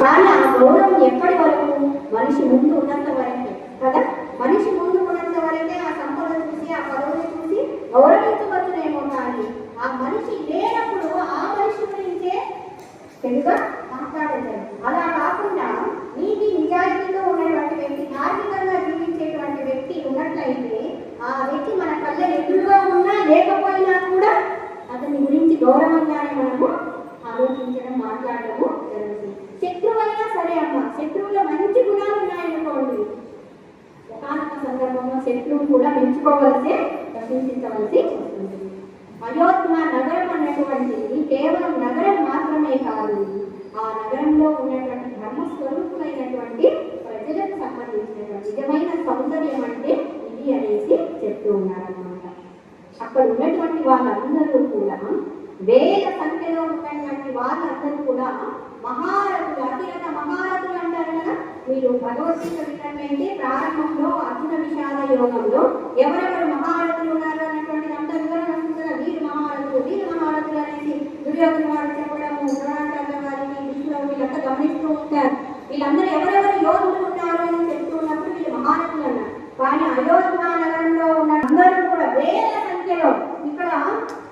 కానీ ఆ గౌరవం ఎప్పటి వరకు మనిషి ముందు ఉన్నంత వరకే కదా? మనిషి ముందు ఉన్నంత వరకే ఆ సంపద చూసి ఆ పదవిని చూసి గౌరవించవచ్చునేమో కానీ ఆ మనిషి లేనప్పుడు ఆ మనిషి గురించే తెలుగా మాట్లాడలేదు అలా కాకుండా నీతి నిజాయితీ పెంచుకోవలసే ప్రశంసించవలసి వస్తుంది. అయోధ్య నగరం అన్నటువంటిది కేవలం నగరం మాత్రమే కాదు ఆ నగరంలో ఉన్నటువంటి ధర్మస్వరూపమైనటువంటి ప్రజలకు సంబంధించినటువంటి నిజమైన సౌందర్యం అంటే ఇది అనేసి చెప్తూ ఉన్నారన్నమాట. అక్కడ ఉన్నటువంటి వాళ్ళందరూ కూడా వేల సంఖ్యలో ఉన్నటువంటి వాళ్ళందరూ కూడా మహారథులు అతిరథ మహారథులు అంటారు మీరు భగవద్గీత విన్నట్లయితే ప్రారంభంలో అర్జున విషాద యోగంలో ఎవరెవరు మహారథులు ఉన్నారు అన్నటువంటిది అంత వివరణ వస్తుంది కదా వీరు మహారథులు వీరు మహారథులు అనేసి దుర్యోధన వారు చెప్పడము ద్రోణాచార్య వారిని విష్ణువు వీళ్ళంతా గమనిస్తూ ఉంటారు. వీళ్ళందరూ ఎవరెవరు యోధులు ఉన్నారు అని చెప్తూ ఉన్నప్పుడు వీళ్ళు మహారథులు అన్నారు. కానీ అయోధ్య నగరంలో ఉన్న అందరూ కూడా వేల ఇక్కడ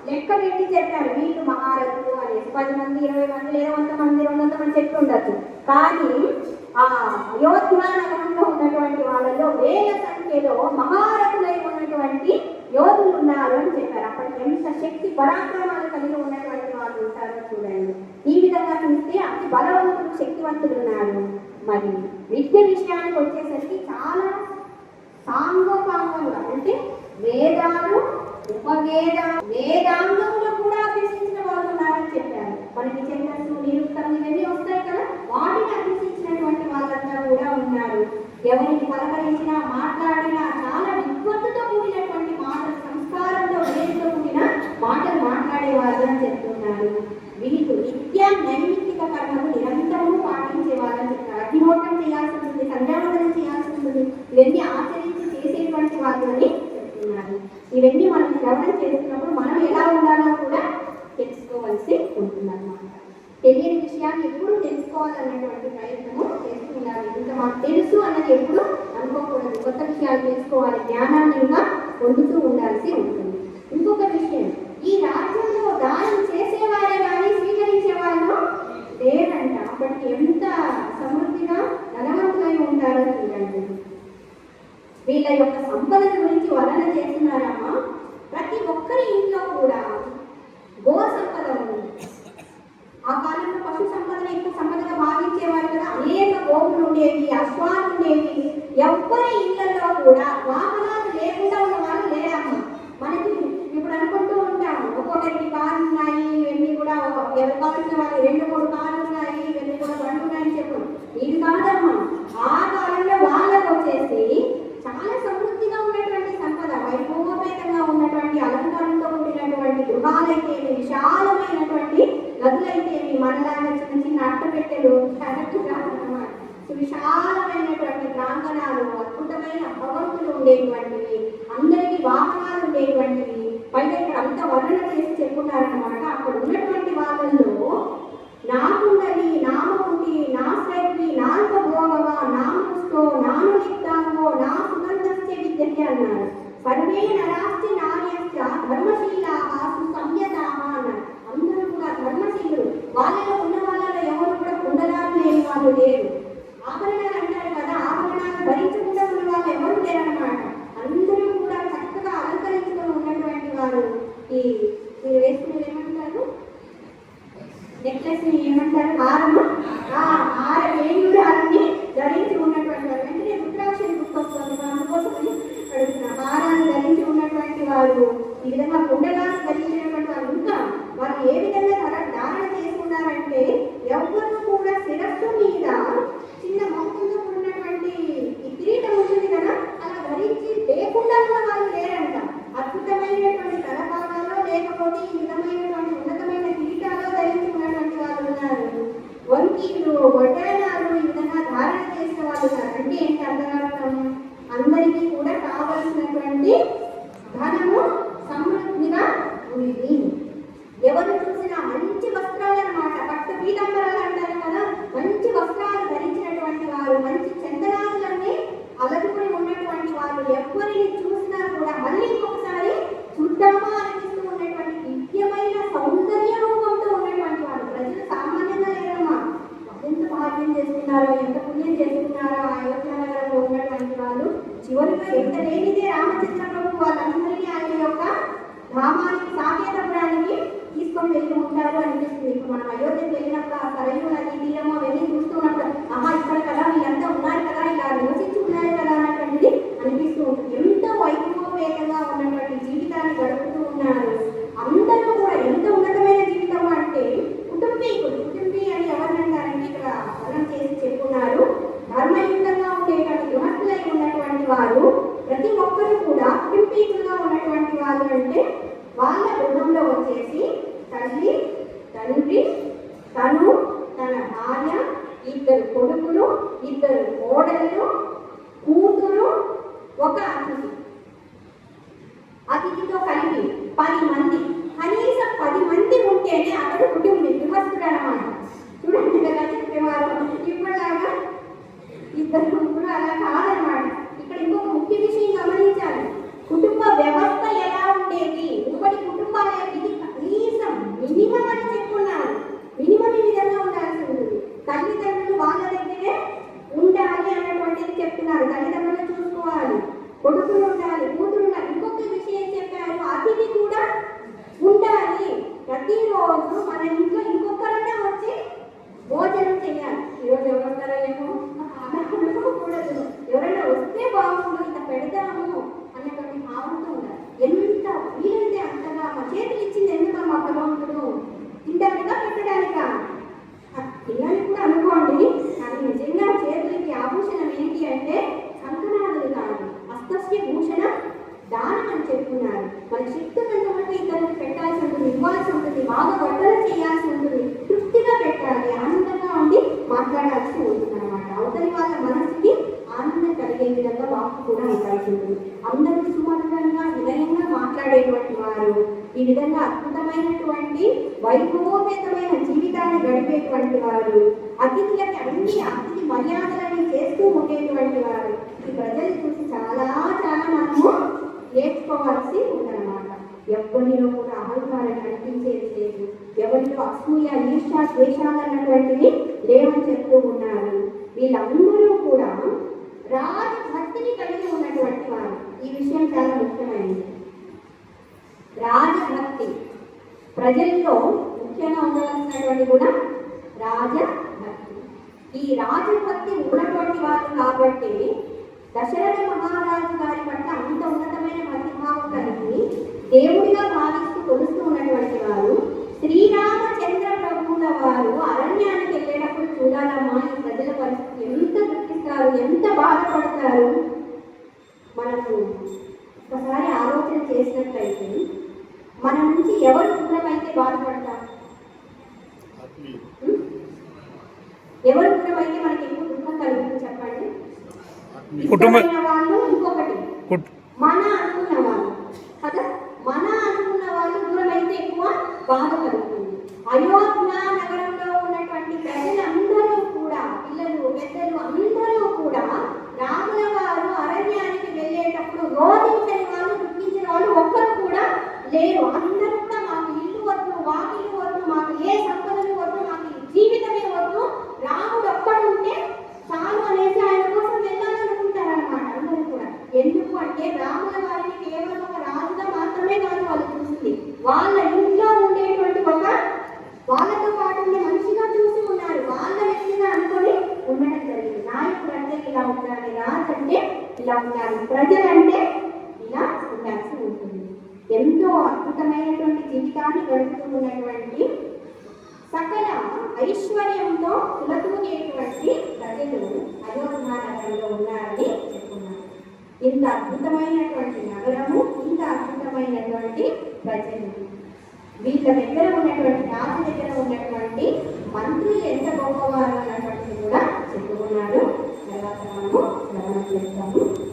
లెక్క పెట్టి చెప్పారు? వీళ్ళు మహారథులు అనేసి. పది మంది ఇరవై మంది లేదా వంద మంది రెండు వందల మంది చెప్పి ఉండొచ్చు. కానీ ఆ అయోధ్య నగరంలో ఉన్నటువంటి వాళ్ళలో వేల సంఖ్యలో మహారథులై ఉన్నటువంటి యోధులు ఉన్నారు అని చెప్పారు. అప్పటికి ఎంత శక్తి పరాక్రమాలు కలిగి ఉన్నటువంటి వాళ్ళు ఉంటారో చూడండి. ఈ విధంగా చూస్తే అతి బలవంతులు శక్తివంతులు ఉన్నారు. మరి విద్య విషయానికి వచ్చేసరికి చాలా సాంగోపాంగంగా అంటే వేదాలు ఉపవేద వేదాంగములు కూడా అభ్యసించిన వాళ్ళు ఉన్నారని చెప్పారు. మనకి ఛందస్సు నిరుక్తం ఇవన్నీ వస్తాయి కదా? వాటిని అభ్యసించినటువంటి వాళ్ళంతా కూడా ఉన్నారు. ఎవరిని పలకరించినా మాట్లాడినా చాలా విద్వత్తుతో కూడినటువంటి మాటలు సంస్కారంతో వేదితో కూడిన మాటలు మాట్లాడేవాళ్ళు అని చెప్తున్నారు. వీరికి నిత్య నైమిత్తిక కర్మలు నిరంతరము పాటించేవాళ్ళని చెప్తారు అగ్నిహోత్రం చేయాల్సి ఉంటుంది సంధ్యావందనం చేయాల్సి ఉంటుంది ఇవన్నీ ఆచరించి చేసేటువంటి వాళ్ళు అని చెప్తున్నారు. ఇవన్నీ మనం శ్రవణం చేస్తున్నప్పుడు మనం ఎలా ఉండాలో కూడా తెలుసుకోవాల్సి ఉంటుందన్నమాట తెలియని విషయాన్ని ఎప్పుడు తెలుసుకోవాలన్నటువంటి ప్రయత్నము చేస్తూ ఉండాలి. ఇంకా మాకు తెలుసు అన్నది ఎప్పుడు అనుకోకూడదు. కొత్త విషయాలు తెలుసుకోవాలి. జ్ఞానాన్ని ఇంకా పొందుతూ ఉండాల్సి ఉంటుంది. ఇంకొక విషయం ఈ రాజ్యంలో దానం చేసేవారే కానీ స్వీకరించే వాళ్ళు లేరంట. అప్పటికి ఎంత సమృద్ధిగా ధనవంతులై ఉంటారో చూడండి. వీళ్ళ యొక్క సంపదల గురించి వర్ణన చేస్తున్నారమ్మా. ప్రతి ఒక్కరి ఇంట్లో కూడా గో సంపద ఉంది ఆ కాలంలో పశు సంపదను ఎక్కువ సంపదగా భావించేవారు కదా. అనేక గోవులు ఉండేవి అశ్వాలు ఉండేవి. ఎవరి ఇళ్ళలో కూడా వాహనాలు లేకుండా ఉన్న వాళ్ళు లేరమ్మా. మనకి ఇప్పుడు అనుకుంటూ ఉంటాము ఒక్కొక్కరికి కార్లు ఉన్నాయి ఇవన్నీ కూడా ఎవరు కావాల్సిన వాళ్ళు రెండు మూడు కార్లు ఉన్నాయి ఇవన్నీ కూడా బండ్లు ఉన్నాయని చెప్పు ఇది కాదమ్మా ఆ కాలంలో వాళ్ళకు వచ్చేసి చాలా సమృద్ధిగా ఉన్నటువంటి సంపద వైభవోపేతంగా ఉన్నటువంటి అలంకారంతో కూడినటువంటి గృహాలైతే విశాలమైనటువంటి గదులైతేమి మనలాగా చిన్న చిన్న అట్టపెట్టెలు కరెక్ట్ కాదన్నమాట. విశాలమైనటువంటి ప్రాంగణాలు అద్భుతమైన భగవంతులు ఉండేటువంటి అందరికీ వాహనాలు ఉండేటువంటివి పైగా ఇక్కడ అంత వర్ణన చేసి చెప్పున్నారన్నమాట అక్కడ ఉన్నటువంటి వాళ్ళల్లో నాకుండలి నామకుంటి నా శ్రద్ధి నాల్క భోగవ నామస్తో నాను లిప్తాంగో నా సుగంధస్య విద్యతే అన్నారు సర్వే నరాస్తి నార్యస్య ధర్మశీలాహ సుసంయతాహ అన్నారు అందరూ కూడా ధర్మశీలుడు వాళ్ళలో ఉన్న వాళ్ళలో ఎవరు కూడా కుండలాలు లేని వాళ్ళు లేరు ఆభరణాలు అంటారు కదా ఆభరణాలు భరించకుండా ఉన్న వాళ్ళు ఎవరు లేరన్నమాట. అందరూ కూడా చక్కగా అలంకరించుకొని ఉన్నటువంటి వారు ఈ మీరు వేసుకునేది ఏమంటారు? నెక్లెస్ ఏమంటారు? హారం ఆ హార వేణురాలని ధరించి ఉన్నటువంటి వారు. వెంటనే రుద్రాక్షని గుర్తొస్తుంది మనం అందుకోసమని అడుగుతున్నా. హారాన్ని ధరించి ఉన్నటువంటి వారు ఈ విధంగా కుండలాన్ని ధరించినటువంటి వారు ఇంకా వారు ఏ విధంగా ధర ధారణ చేసుకున్నారంటే ఎవ్వరూ కూడా శిరస్సు మీద చిన్న మౌతులతో ఉన్నటువంటి ఈ కిరీటం ఉంటుంది కదా అలా ధరించి లేకుండా ఉన్న వాళ్ళు లేరంట అద్భుతమైనటువంటి తలపాగాలో లేకపోతే ఈ విధమైనటువంటి ఉన్నతమైన కిరీటాలో ధరించుకున్నటువంటి వాళ్ళు ఉన్నారు వంకీలు వడ్డానాలు ఈ విధంగా ధారణ చేసిన వాళ్ళు ఉన్నారు అంటే ఏంటి అర్థం అందరికీ కూడా కావలసినటువంటి ధనము సమృద్ధిగా ఉంది ఎవరు చూసినా మంచి వస్త్రాలు అన్నమాట పట్టు పీతాంబరాలు అంటారు కదా మంచి వస్త్రాలు చేసుకున్నారో ఎంత పుణ్యం చేసుకున్నారో ఆ అయోధ్య నగరంలో ఉన్నటువంటి వాళ్ళు చివరిగా ఎంత లేనిదే రామచంద్ర ప్రభు వాళ్ళందరినీ ఆయన యొక్క ధామానికి సాకేతపురానికి తీసుకొని వెళ్ళి ఉంటారు అనిపిస్తుంది. ఇప్పుడు మనం అయోధ్యకి వెళ్ళినప్పుడు ఆ సరైన నది తీరమో వెళ్ళి చూస్తున్నప్పుడు ఆహా ఇక్కడ కదా వీళ్ళంతా ఉన్నారు కదా ఇలా నివసించి ఉన్నారు కదా అన్నటువంటిది అనిపిస్తూ ఉంటుంది ఎంతో వైభవపేతంగా ఉన్నటువంటి జీవితాన్ని గడుపుతూ ఉన్నారు అందరూ కూడా ఎంత ఉన్నతమైన జీవితం అంటే కుటుంబీకులు కుటుంబీ అని ఎవరినంటారంటే ఇక్కడ వర్ణం చేసి చెప్పున్నారు ధర్మయుక్తంగా ఉండేటువంటి గృహస్థులై ఉన్నటువంటి వారు ప్రతి ఒక్కరు కూడా కుటుంబీకులుగా ఉన్నటువంటి వారు అంటే వాళ్ళ గృహంలో వచ్చేసి తల్లి తండ్రి తను తన భార్య ఇద్దరు కొడుకులు ఇద్దరు కోడళ్ళు కూతురు ఒక అతిథి. అతిథితో కలిపి పది మంది కనీసం పది మంది ఉంటేనే అతడు కుటుంబి విభస్తుడు అనమాట చూడండి కదా చెప్పేవారు. ఇప్పటిలాగా ఇద్దరు ముగ్గురు అలా కాదని ఇక్కడ ఇంకొక ముఖ్య విషయం గమనించాలి కుటుంబ వ్యవస్థ ఎలా ఉండేది ఉమ్మడి కుటుంబాల యొక్క ఇది కనీసం మినిమం అని చెప్పుకున్నారు మినిమం ఈ విధంగా ఉండాల్సి ఉంటుంది. తల్లిదండ్రులు వాళ్ళ దగ్గరే ఉండాలి అన్నటువంటిది చెప్తున్నారు. తల్లిదండ్రులు చూసుకోవాలి. కొడుకులు ఉండాలి కూతురు ఉండాలి. ఇంకొక విషయం చెప్పారు. అతిథి కూడా ఉండాలి. ప్రతిరోజు మన ఇంట్లో ఇంకొకరైనా వచ్చి భోజనం చేయాలి. ఈరోజు కాదు భూషణ దానం అని చెప్తున్నారు మన శక్తి ఉన్నటువంటి ఇతరులకు పెట్టాల్సి ఉంటుంది ఇవ్వాల్సి ఉంటుంది బాగా వంటలు చేయాల్సి ఉంటుంది తృప్తిగా పెట్టాలి ఆనందంగా ఉండి మాట్లాడాల్సి ఉంటుంది అనమాట అవతలి వాళ్ళ మనసుకి ఆనందం కలిగే విధంగా వాక్కు కూడా ఉండాల్సి ఉంటుంది. అందరూ సుమధురంగా వినయంగా మాట్లాడేటువంటి వారు ఈ విధంగా అద్భుతమైనటువంటి వైభవోపేతమైన జీవితాన్ని గడిపేటువంటి వారు అతిథులకి అన్ని అతిథి మర్యాదలని చేస్తూ ఉండేటువంటి వారు ఈ ప్రజలు చూసి చాలా చాలా మనము నేర్చుకోవాల్సి ఉందన్నమాట. ఎవరిలో కూడా అహంకారం కనిపించేది లేదు. ఎవరిలో అసూయ ఈర్ష ద్వేషాలు అన్నటువంటివి లేవని చెప్తూ ఉన్నారు. వీళ్ళందరూ కూడా రాజభక్తిని కలిగి ఉన్నటువంటి వారు. ఈ విషయం చాలా ముఖ్యమైనది. రాజభక్తి. ప్రజల్లో ముఖ్యంగా ఉండవలసినటువంటి కూడా రాజభక్తి. ఈ రాజభక్తి ఉన్నటువంటి వారు కాబట్టి దశరథ మహారాజు గారి పట్ల అంత ఉన్నతమైన భక్తిభావం కలిగి దేవుడిగా భావిస్తూ కొలుస్తూ ఉన్నటువంటి వారు శ్రీరామచంద్ర ప్రభువుల వారు అరణ్యానికి వెళ్ళేటప్పుడు చూడాలమ్మా ఈ ప్రజల పరిస్థితి ఎంత దుఃఖిస్తారు ఎంత బాధపడతారు? మనకు ఒకసారి ఆలోచన చేసినట్లయితే మన నుంచి ఎవరు దూరమైతే బాధపడతారు ఉం? ఎవరు దూరమైతే మనకి ఎక్కువ దుఃఖం కలుగుతుంది చెప్పండి కుటుంబ- ఇష్టమైన వాళ్ళు ఇంకొకటి కుట్- మన అనుకున్న వాళ్ళు కదా మన అనుకున్న వాళ్ళు దూరం అయితే ఎక్కువ బాధ కలుగుతుంది అయోధ్య నగరంలో ఉన్నటువంటి ప్రజలందరూ కూడా పిల్లలు పెద్దలు అందరూ కూడా రాముల వారు అరణ్యానికి వెళ్ళేటప్పుడు రోధించని వాళ్ళు దుఃఖించిన వాళ్ళు ఒక్కరు కూడా లేరు అందరూ కూడా మాకు ఇల్లు వద్దు వాకిలు వద్దు మాకు ఏ సంపదలు వద్దు మాకు ఈ జీవితమే వద్దు రాముడు ఒక్కడుంటే చాలు అనేసి ఆయన కోసం వెళ్ళాలనుకుంటారన్నమాట అందరూ కూడా ఎందుకు అంటే రాముల వారిని కేవలం ఒక రాజుగా మాత్రమే కాదు వాళ్ళు చూసింది వాళ్ళ ఇంట్లో ఉండేటువంటి ఒక వాళ్ళతో పాటు ఉండే మనిషిగా చూసి ఉన్నారు వాళ్ళ వ్యక్తిగా అనుకొని ఉండడం జరిగింది నాయకుడు అంటే ఇలా ఉండాలి రాజు అంటే ఇలా ఉండాలి. ప్రజలంటే ఇలా ఉండాల్సి ఉంటుంది. ఎంతో అద్భుతమైనటువంటి జీవితాన్ని గడుపుతూ ఉన్నటువంటి సకల ఐశ్వర్యంతో కులతూనేటువంటి ప్రజలు అయోధ్య నగరంలో ఉన్నారని చెప్తున్నారు ఇంత అద్భుతమైనటువంటి నగరము ఇంత అద్భుతమైనటువంటి ప్రజలు. వీళ్ళ దగ్గర ఉన్నటువంటి రాజు దగ్గర ఉన్నటువంటి మంత్రులు ఎంత గొప్పవారు అన్నటువంటిది కూడా చెప్పుకున్నారు. la gran fiesta.